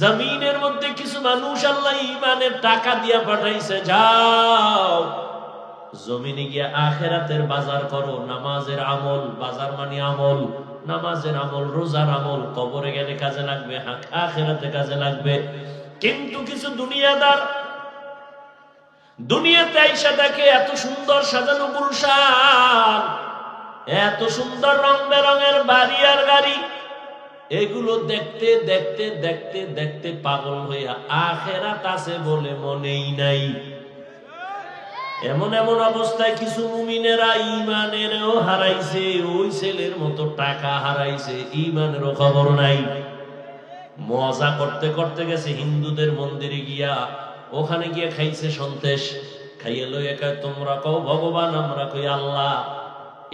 জমিনের মধ্যে কিছু মানুষ আল্লাহ ইমানের টাকা দিয়া পাঠাইছে, যাও, জমিনে গিয়া আখেরাতের বাজার করো, নামাজের আমল, বাজার মানে আমল, নামাজের আমল, রোজার আমল, কবরে গেলে কাজে লাগবে আখেরাতে কাজে লাগবে। কিন্তু কিছু দুনিয়াদার, দুনিয়াতে আইসা দেখে এত সুন্দর সাজানো গুলশান, এত সুন্দর রং বেরঙের বাড়ি আর গাড়ি এগুলো দেখতে দেখতে দেখতে দেখতে পাগল হইয়া আখেরাত আছে বলে মনেই নাই। এমন এমন অবস্থায় কিছু মুমিনেরা ইমানেরও হারাইছে, ওই ছেলের মতো টাকা হারাইছে ইমানেরও খবর নাই। মজা করতে করতে গেছে হিন্দুদের মন্দিরে গিয়া, ওখানে গিয়ে খাইছে সন্তেষ খাইয়ে লই একা তোমরা কও ভগবান, আমরা কই আল্লাহ।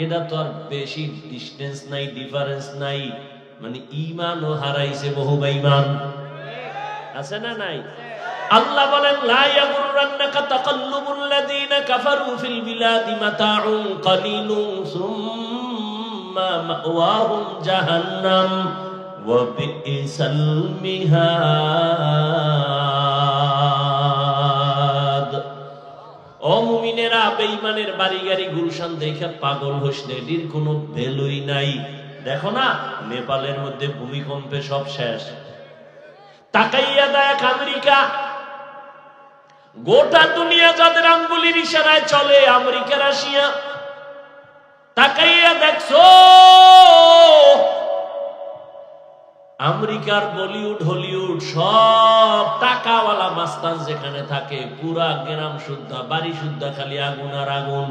এটা তো আর বেশি ডিস্টেন্স নাই ডিফারেন্স নাই। মানে ইমানও হারাইছে বহু বেঈমান। আছে না নাই? আল্লাহ বলেন, লা তাকাল্লুবুল লাযীনা কাফারু ফিল বিলাদি মাতাউন সুম্মা মাওয়াহুম জাহান্নাম ওয়া বিইসাল মিহাদ। ও মুমিনেরা, বেঈমানের বাড়ি গাড়ি গুলশান দেখে পাগল হোসনে, এটির কোনো ভ্যালুই নাই। দেখো না, নেপালের মধ্যে ভূমিকম্পে সব শেষ। তাকাইয়া দেখ আমেরিকা। গোটা দুনিয়া যাদের আঙ্গুলির ইশারায় চলে, আমেরিকা, রাশিয়া। তাকাইয়া দেখছ আমেরিকার বলিউড, হলিউড, সব টাকাওয়ালা মাস্তান যেখানে থাকে, পুরা গ্রাম শুদ্ধা, বাড়ি শুদ্ধা, খালি আগুন আর আগুন।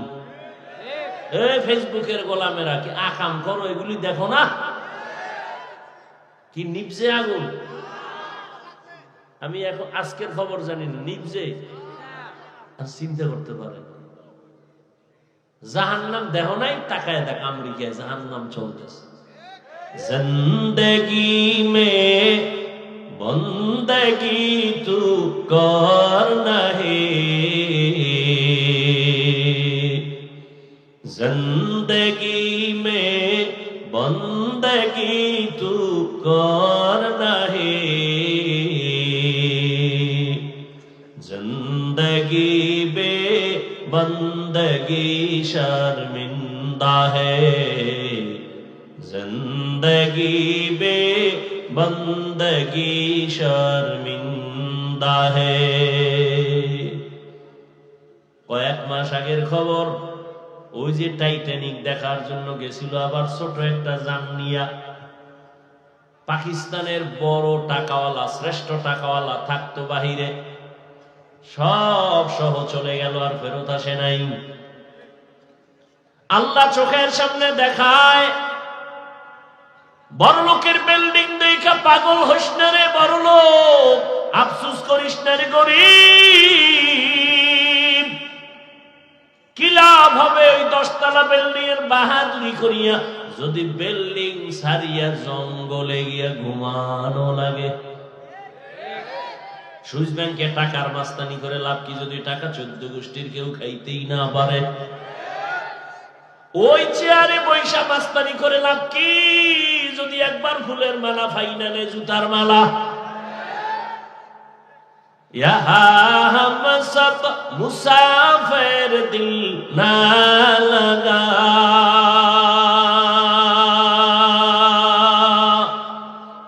এ ফেসবুকের গোলামেরা কি আকাম করো, এগুলি দেখো না? কি নিপজে আগুন? আমি এখন আজকের খবর জানি না, নিপজে? আর চিন্তা করতে পারে জাহান নাম দেহ নাই, তাকায় দেখ আমেরিকায় জাহান নাম চলতেছে। জিন্দগি মে বন্দগি তু কর হে زندگی میں بندگی تو کرنا ہے زندگی بے بندگی شرمندہ ہے زندگی بے بندگی شرمندہ ہے কয়েক মাস আগের খবর ওই যে টাইটানিক দেখার জন্য গেছিল আবার ছোট একটা যান নিয়া। পাকিস্তানের বড় টাকাওয়ালা, শ্রেষ্ঠ টাকাওয়ালা থাকতো বাহিরে। সব সহ চলে গেল আর ফেরত আসে নাই। আল্লাহ চোখের সামনে দেখায়, বড় লোকের বিল্ডিং দেখা পাগল হইস না রে, বড় লোক, আফসুস করিস না রে গরিব। কি লাভ হবে ওই দশতলা বিল্ডিং এর বাহাদুরি করিয়া যদি বিল্ডিং সারিয়া জঙ্গলে গিয়া ঘুমানো লাগে? সুইস ব্যাংকে টাকার মাস্তানি করে লাভ কি যদি টাকা চোদ্দ গোষ্ঠীর কেউ খাইতেই না পারে? ওই চেয়ারে বৈশা মাস্তানি করে লাভ কি যদি একবার ফুলের মালা ফাইনালে জুতার মালা? यहाँ हम सब मुसाफिर दिल ना लगा।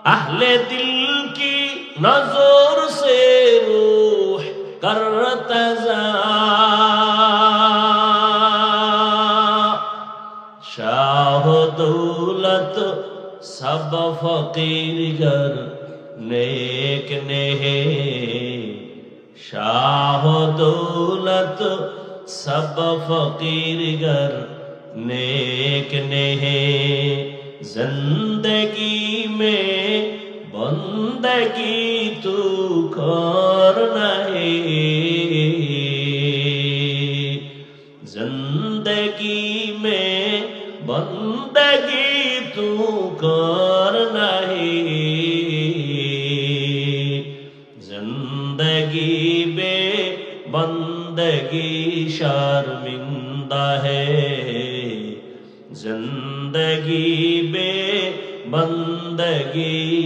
अहले दिल की नज़र से रूह करता जा। शाह दौलत सब फकीर गर नेक ने शाह दौलत सब फकीर गर नेक ने ज़िंदगी में बंदगी तू कर नहीं।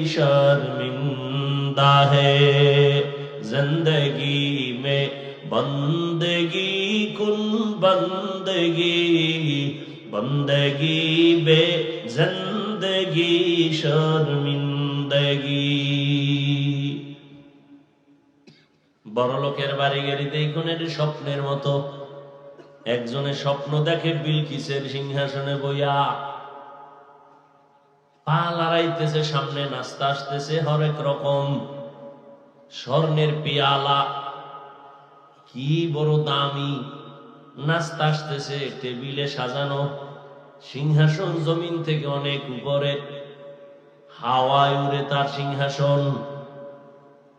শর্মিন্দা হে মে বন্দগি কুন বন্দগি বন্দগি বে জিন্দগি শর্মিন্দগি বড়লোকের বাড়ি গেলি দেখুনের স্বপ্নের মতো। একজনের স্বপ্ন দেখে বিলকিসের সিংহাসনে বইয়া পা লড়াইতেছে সামনে নাস্তা আসতেছে, হরেক রকম। স্বর্ণের পিয়ালা, কি বড় দামি। নাস্তা আসতেছে, টেবিলে সাজানো। সিংহাসন জমিন থেকে অনেক উপরে। হাওয়ায় উড়ে তার সিংহাসন।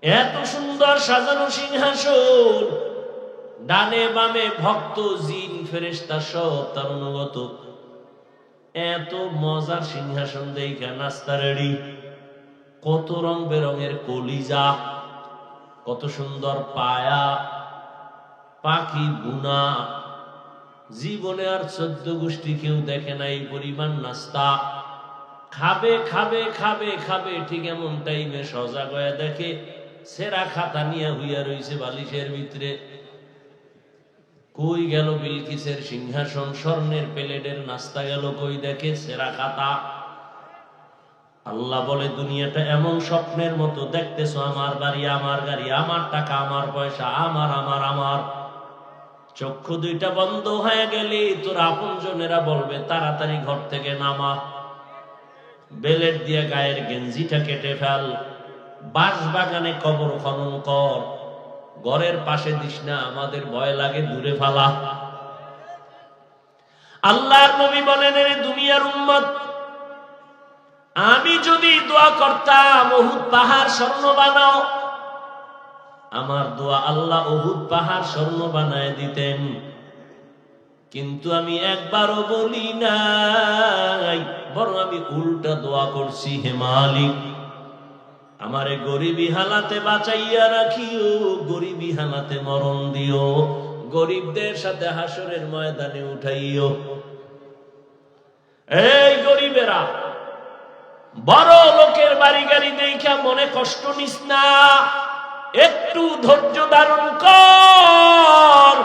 এত সুন্দর সাজানো সিংহাসন। ডানে বামে ভক্ত, জিন ফেরেস্তা সব তার অনুগত। এত মজার সিংহাসন দেখা নাস্তা রেডি কত রং বেরঙের কলিজা, কত সুন্দর পায়া, পাখি বুনা। জীবনে আর চোদ্দ গোষ্ঠী কেউ দেখে নাই পরিমাণ নাস্তা। খাবে খাবে খাবে খাবে, ঠিক এমন টাইমে সজাগ হয়ে দেখে সেরা খাতা নিয়ে হইয়া রইছে বালিশের ভিতরে। কই গেল বিলকিসের সিংহাসন? স্বর্ণের প্লেটের নাস্তা গেল কই দেখে? সেরা খাতা। আল্লাহ বলে, দুনিয়াটা এমন স্বপ্নের মতো। দেখতেছো আমার বাড়ি, আমার গাড়ি, আমার টাকা, আমার পয়সা, আমার আমার আমার। চক্ষু দুইটা বন্ধ হয়ে গেলে, তোর আপন জনেরা বলবে, তাড়াতাড়ি ঘর থেকে নামা। বেলেট দিয়ে গায়ের গেঞ্জিটা কেটে ফেল। বাঁশ বাগানে কবর খনন কর। ঘরের পাশে দিস না, আমাদের ভয় লাগে, দূরে ফালা। আল্লাহর নবী বলেন রে দুনিয়ার উম্মত, আমি যদি দোয়া করতাম ওহুদ পাহাড় স্বর্ণ বানাও। আমার দোয়া আল্লাহ ওহুদ পাহাড় স্বর্ণ বানায় দিতেন। কিন্তু আমি একবারও বলি নাই, বরং আমি উল্টা দোয়া করছি, হে মালিক আমারে গরিবী হালাতে বাঁচাইয়া রাখিও, গরিবী হালাতে মরণ দিও। গরিবদের সাথে হাসরের ময়দানে উঠাইও। এই গরিবেরা, বড় লোকের বাড়ি গাড়ি দেখা মনে কষ্ট নিস না, একটু ধৈর্য ধারণ কর।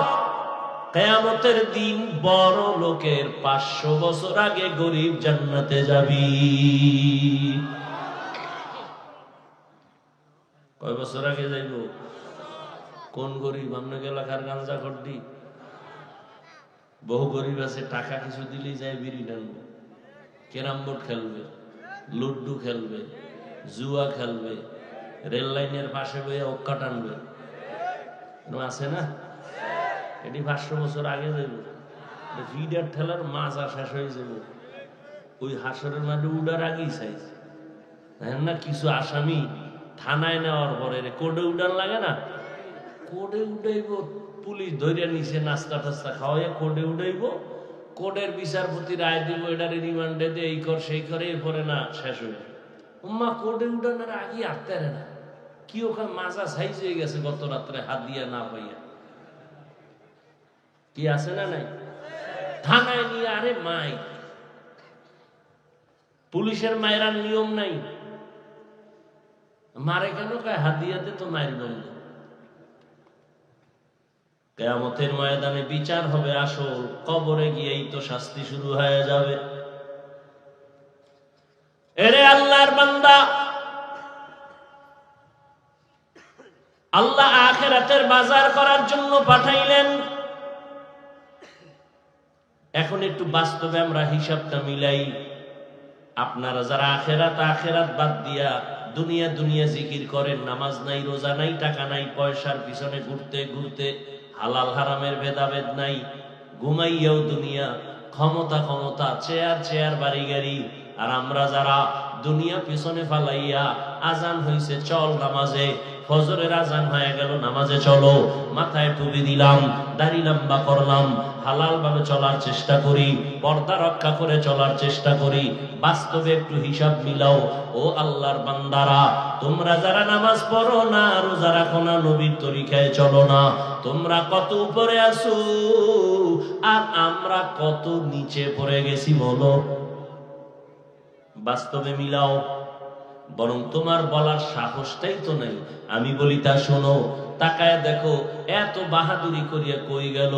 কেয়ামতের দিন বড় লোকের পাঁচশো বছর আগে গরিব জান্নাতে যাবি। কয় বছর আগে যাইব? কোন গরিব? আপনাকে এলাকার গাঞ্জা করদি বহু গরিব আছে, টাকা কিছু দিলেই যায় বিড়ি টানবে ক্যারাম বোর্ড খেলবে লুড্ডু খেলবে, জুয়া খেলবে, রেল লাইনের পাশে বয়ে অক্কা টানবে। আছে না? এটি পাঁচশো বছর আগে যাইব। ফিডার ঠেলার মাজা শেষ হয়ে যাব ওই হাসরের মাঠে উডার আগেই চাইছে। না? কিছু আসামি থানায় নেওয়ার পরে কোডে উডান লাগে না? কোডে উঠাইব, পুলিশ ধরে নিছে, নাস্তা টাস্তা খাওয়াইয়া কোডে উঠাইব। কোডের বিচারপতি রায় দিব, এটার রিমান্ডে দিয়ে এই কর, সেই করে, এরপরে না, শেষ হয়ে উম্মা কোডে উঠানোর আগে আটতে না। কি ওখানে মাজা সাইজ হয়ে গেছে গত রাত্রে, হাত দিয়া না পাইয়া। কি আছে না নাই? থানায় নিয়ে, আরে মাই। পুলিশের মায়েরার নিয়ম নাই। মারে কেন? কয়, হাদিয়াতে তো মায়ের বন্ধ কেয়ামতের ময়দানে বিচার হবে আসল কবরে গিয়েই তো শাস্তি শুরু হয়ে যাবে। এরে আল্লাহর বান্দা, আল্লাহ আখেরাতের বাজার করার জন্য পাঠাইলেন। এখন একটু বাস্তবে আমরা হিসাবটা মিলাই। আপনারা যারা আখেরাত আখেরাত বাদ দিয়া দুনিয়া দুনিয়া জিকির করেন, নামাজ নাই, রোজা নাই, টাকা নাই, পয়সার পিছনে ঘুরতে ঘুরতে হালাল হারামের ভেদাভেদ নাই। ঘুমাইয়াও দুনিয়া, ক্ষমতা ক্ষমতা, চেয়ার চেয়ার, বাড়ি গাড়ি। আর আমরা যারা দুনিয়া পিছনে ফালাইয়া আজান হইছে, চল নামাজে ফজরের আজান হয়ে গেল, নামাজে চলো, মাথায় টুপি দিলাম, দাড়ি লম্বা করলাম হালাল ভাবে চলার চেষ্টা করি, পর্দা রক্ষা করে চলার চেষ্টা করি, বাস্তবে একটু হিসাব মিলাও, ও আল্লাহর বান্দারা, তোমরা যারা নামাজ পড়ো না, রোজা রাখো না, নবীর তরিকায় চলো না, তোমরা কত উপরে আসো আর আমরা কত নিচে পড়ে গেছি বলো। বাস্তবে মিলাও বরং তোমার বলার সাহসটাই তো নাই। আমি বলি, তা শোনো, তাকায় দেখো, এত বাহাদুরি করিয়া কই গেল?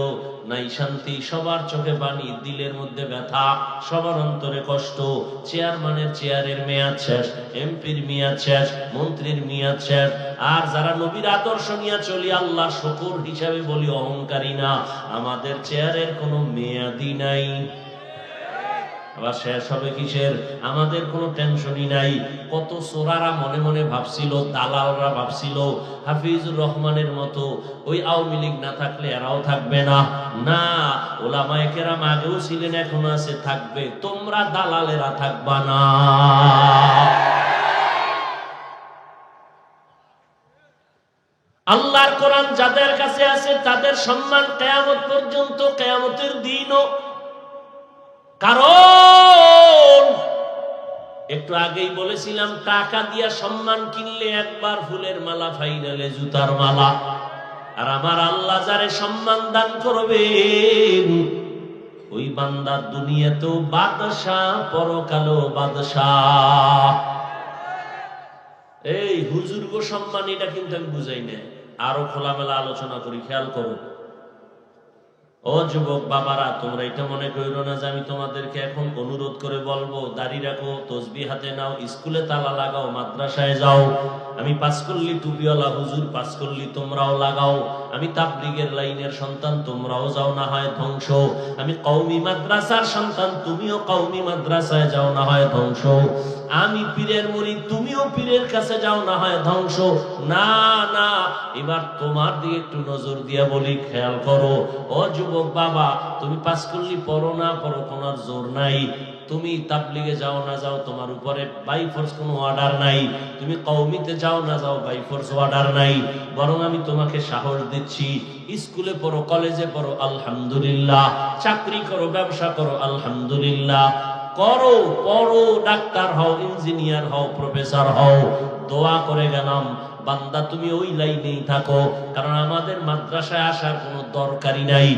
নাই শান্তি, সবার চোখে পানি দিলের মধ্যে ব্যথা, সবার অন্তরে কষ্ট, চেয়ারম্যানের চেয়ারের মেয়াদ শেষ, এমপির মেয়াদ শেষ, মন্ত্রীর মেয়াদ শেষ। আর যারা নবীর আদর্শ নিয়ে চলি আল্লাহ শকুর হিসাবে বলি অহংকারী না। আমাদের চেয়ারের কোনো মেয়াদি নাই। আবার শেষ হবে কিসের? আমাদের কোনো টেনশনই নাই। কত সোরারা মনে মনে ভাবছিল, দালালরা ভাবছিল, হাফিজুর রহমানের মতো ওই আওয়ামী লীগ না থাকলে এরাও থাকবে না। না, ওলামায়ে কেরাম আগেও ছিলেন, এখনও আছে, থাকবে। তোমরা দালালেরা থাকবা না। আল্লাহর কোরআন যাদের কাছে আছে, তাদের সম্মান কেয়ামত পর্যন্ত কেয়ামতের দিনও কারণ, একটু আগেই বলেছিলাম, টাকা দিয়া সম্মান কিনলে একবার ফুলের মালা, ফাইনালে জুতার মালা। আর আমার আল্লাহ যারে সম্মান দান করবেন, ওই বান্দার দুনিয়াতেও বাদশাহ পরকালো বাদশাহ। এই হুজুর গো সম্মান, এটা কিন্তু আমি বুঝাই না আরও খোলামেলা আলোচনা করি, খেয়াল করো। ও যুবক বাবারা, তোমরা এটা মনে করো না যে আমি তোমাদেরকে এখন অনুরোধ করে বলব, দাড়ি রাখো তসবি হাতে নাও, স্কুলে তালা লাগাও, মাদ্রাসায় যাও। আমি পাস করলি টুপিওয়ালা হুজুর পাস করলি তোমরাও লাগাও। আমি তাবলিগের লাইনের সন্তান, তোমরাও যাও না হয় ধ্বংস। আমি কৌমি মাদ্রাসার সন্তান, তুমিও কৌমি মাদ্রাসায় যাও না হয় ধ্বংস। আমি পীরের মুড়ি, তুমিও পীরের কাছে যাও না হয় ধ্বংস। না না, এবার তোমার দিকে একটু নজর দিয়া বলি, খেয়াল করো। ও যুবক বাবা, তুমি পাস করলি পড়ো না, পড়ো কোনো জোর নাই। তুমি তাবলিগে যাও না যাও, তোমার উপরে বাই ফোর্স কোনো অর্ডার নাই। তুমি কৌমিতে যাও না যাও বাই ফোর্স অর্ডার নাই। বরং আমি তোমাকে সাহস দিচ্ছি। স্কুলে পড়ো, কলেজে পড়ো, আলহামদুলিল্লাহ। চাকরি করো, ব্যবসা করো, আলহামদুলিল্লাহ। করো, পড়ো, ডাক্তার হও ইঞ্জিনিয়ার হও প্রফেসর হও। দোয়া করে গেলাম, বান্দা তুমি ওই লাইনেই থাকো। কারণ আমাদের মাদ্রাসায় আসার কোনো দরকারই নাই।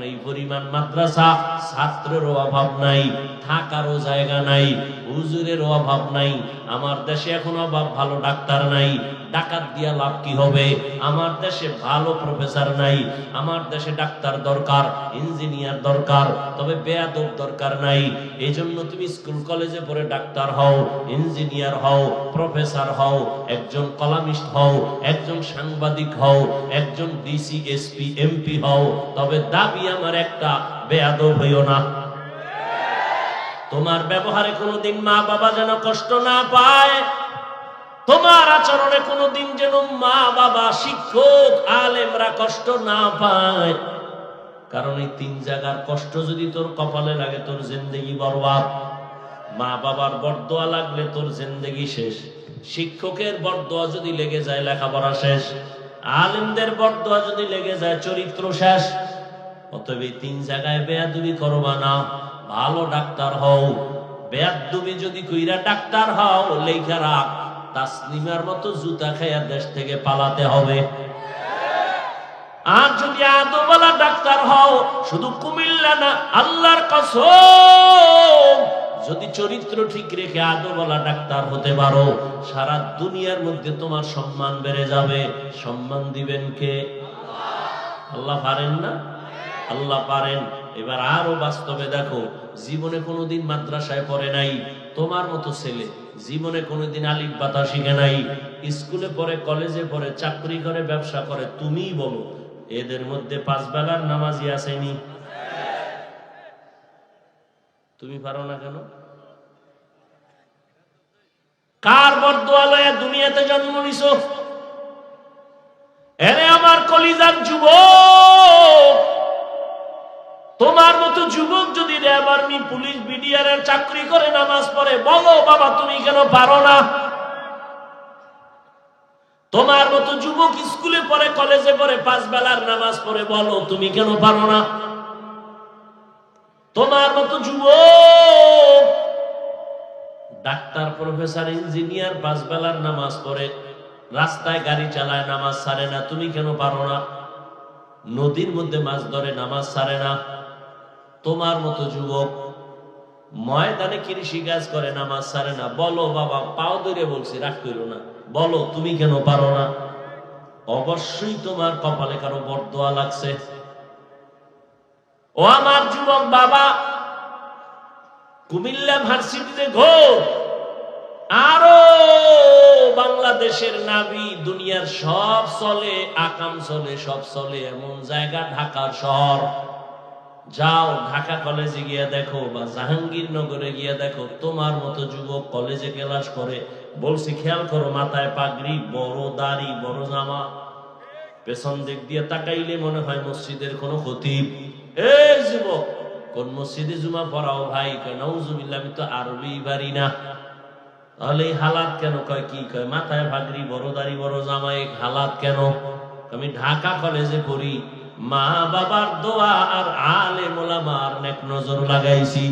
কারণ এই পরিমাণ মাদ্রাসা ছাত্রেরও অভাব নাই, থাকারও জায়গা নাই, হুজুরেরও অভাব নাই, আমার দেশে এখন অভাব, ভালো ডাক্তার নাই, ডাকাত দিয়া লাভ কি হবে? আমার দেশে ভালো প্রফেসর নাই, আমার দেশে ডাক্তার দরকার ইঞ্জিনিয়ার দরকার, তবে বেয়াদব দরকার নাই। এই জন্য তুমি স্কুল কলেজে পড়ে ডাক্তার হও ইঞ্জিনিয়ার হও প্রফেসর হও, একজন কলামিস্ট হও, একজন সাংবাদিক হও, একজন ডিসি এসপি এমপি হও, তবে দাবি আমার একটা বেয়াদব হইও না। তোমার ব্যবহারে কোনোদিন মা বাবা যেন কষ্ট না পায়, তোমার আচরণে কোনোদিন যেন মা বাবা শিক্ষক, আলেমরা কষ্ট না পায়। কারণ এই তিন জায়গার কষ্ট যদি তোর কপালে লাগে, তোর জিন্দগি বরবাদ। মা বাবার বরদোয়া লাগলে তোর জিন্দগি শেষ। শিক্ষকের বরদোয়া যদি লেগে যায়, লেখাপড়া শেষ। আলেমদের বরদোয়া যদি লেগে যায়, চরিত্র শেষ। অতএব এই তিন জায়গায় বেয়াদুবি করবা না। ভালো ডাক্তার হও। বেয়াদুবি যদি কইরা ডাক্তার হও লেখা রাখ, তাসলিমার মতো জুতা খাইয়া দেশ থেকে পালাতে হবে। আর যদি আদোবালা ডাক্তার হও, শুধু কুমিল্লা না, আল্লাহর কসম, যদি চরিত্র ঠিক রেখে আদোবালা ডাক্তার হতে পারো, সারা দুনিয়ার মধ্যে তোমার সম্মান বেড়ে যাবে। সম্মান দিবেন কে? আল্লাহ পারেন না? আল্লাহ পারেন। এবার আরও বাস্তবে দেখো, জীবনে কোনোদিন মাদ্রাসায় পড়ে নাই, তোমার মতো ছেলে। জীবনে কোনোদিন আলিফ বাতা শিখে নাই। স্কুলে পড়ে, কলেজে পড়ে, চাকরি করে, ব্যবসা করে, তুমিই বলো, এদের মধ্যে পাঁচ বেলার নামাজি আসেনি? তুমি পারো না কেন? কার বরদোয়ালয়ে দুনিয়াতে জন্ম নিছ? এরে আমার কলিজার যুবক! তোমার মতো যুবক যদি র্যাব আর্মি, পুলিশ, বিডিআর এর চাকরি করে নামাজ পড়ে, বলো বাবা, তুমি কেন পারো না? তোমার মতো যুবক স্কুলে পড়ে, কলেজে পড়ে, পাঁচ বেলার নামাজ পড়ে, বলো তুমি কেন পারো না? তোমার মতো যুবক ডাক্তার, প্রফেসর, ইঞ্জিনিয়ার, পাঁচ বেলার নামাজ পড়ে, রাস্তায় গাড়ি চালায়, নামাজ সারে না, তুমি কেন পারো না? নদীর মধ্যে মাছ ধরে, নামাজ সারে না? তোমার মতো যুবক। ময়দানে কৃষি কাজ করে, নামাজ সারে না? বলো, বাবা, পাও ধরে বলছি, রাগ করো না। বলো, তুমি কেন পারো না? অবশ্যই তোমার কপালে কারও বরদোয়া লাগছে। ও আমার যুবক বাবা, কুমিল্লা ভার্সিটিতে ঘো আরও বাংলাদেশের নাবি, দুনিয়ার সব চলে, আকাম চলে, সব চলে, এমন জায়গা, ঢাকার শহর। যাও ঢাকা কলেজে গিয়ে দেখো বা জাহাঙ্গীরনগরে গিয়ে দেখো, তোমার মতো যুবক কলেজে ক্লাস করে। বলছি, খেয়াল করো, মাথায় পাগড়ি, বড় দাড়ি, বড় জামা। পেছন দিক দিয়ে তাকাইলে মনে হয় মসজিদের কোনো খতিব এই যুবক, কোন মসজিদে জুমা পড়াও ভাই? কয়, নউজুবিল্লাহ, আমি তো আরবি পারি না। তাহলে এই হালাত কেন? কয়, কি? কয়, মাথায় ভাগরি বড় দাড়ি, বড় জামাই হালাত কেন? আমি ঢাকা কলেজে পড়ি। মা বাবার দোয়া আর আলে মোলামার নেক নজর লাগাইছি।